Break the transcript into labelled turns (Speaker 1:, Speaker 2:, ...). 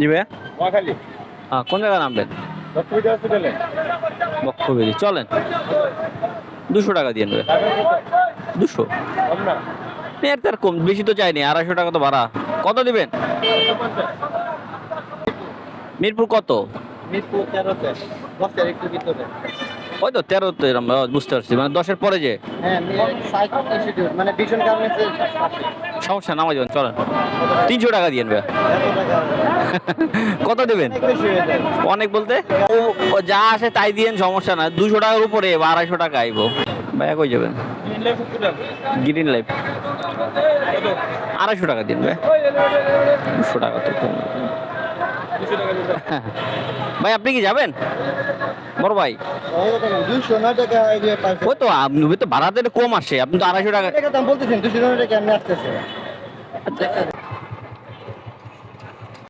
Speaker 1: জি ভাইয়া হ্যাঁ কোন জায়গায় নামবেন?
Speaker 2: হসপিটালে।
Speaker 1: বক্ষবেদি চলেন। দুশো টাকা দিয়ে নেবে। দুশো? এর তার কম বেশি তো চাইনি আড়াইশো টাকা তো ভাড়া। কত দিবেন? মিরপুর কত?
Speaker 2: মিরপুর তেরোতে। দশের একটু ভিতরে।
Speaker 1: ওই তো তেরো তো বুঝতে পারছি। মানে দশের পরে যে?
Speaker 2: হ্যাঁ মানে
Speaker 1: সমস্যা যাবেন চলেন। তিনশো টাকা দিয়ে নেবে। কত দেবেন?
Speaker 2: অনেক
Speaker 1: বলতে? ও যা আসে তাই দিয়েন, সমস্যা না দুশো টাকার উপরে বা আড়াইশো টাকা আইবো। ভাইয়া কই যাবেন? Green life. আড়াইশো টাকা দিন, ভাই। দুশো টাকা তো ভাই, আপনি কি যাবেন? বড় ভাই। ওই তো, আপনি তো ভাড়াতে কম আসে। আপনি তো আড়াইশো টাকা
Speaker 2: বলতেছেন, দুশো টাকা এমনি আসতেছে।